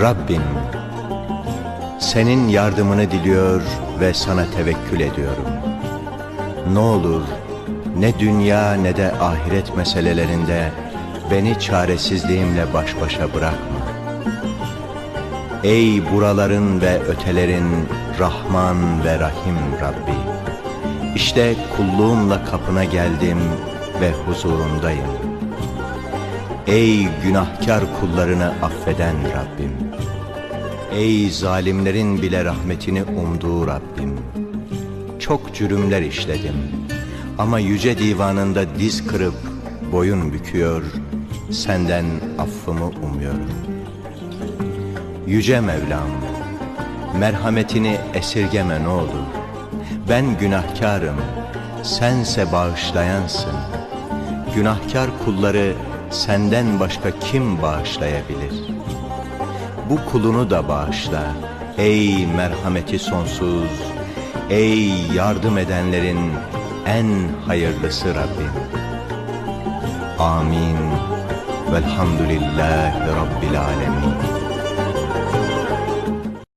Rabbim, senin yardımını diliyor ve sana tevekkül ediyorum. Ne olur ne dünya ne de ahiret meselelerinde beni çaresizliğimle baş başa bırakma. Ey buraların ve ötelerin Rahman ve Rahim Rabbi. İşte kulluğumla kapına geldim ve huzurundayım. Ey günahkar kullarını affeden Rabbim. Ey zalimlerin bile rahmetini umduğu Rabbim. Çok cürümler işledim. Ama yüce divanında diz kırıp boyun büküyor, senden affımı umuyorum. Yüce Mevlam, merhametini esirgeme ne olur. Ben günahkarım, sense bağışlayansın. Günahkar kulları senden başka kim bağışlayabilir? Bu kulunu da bağışla, ey merhameti sonsuz, ey yardım edenlerin en hayırlısı Rabbim. Amin. Velhamdülillahi Rabbil Alemin.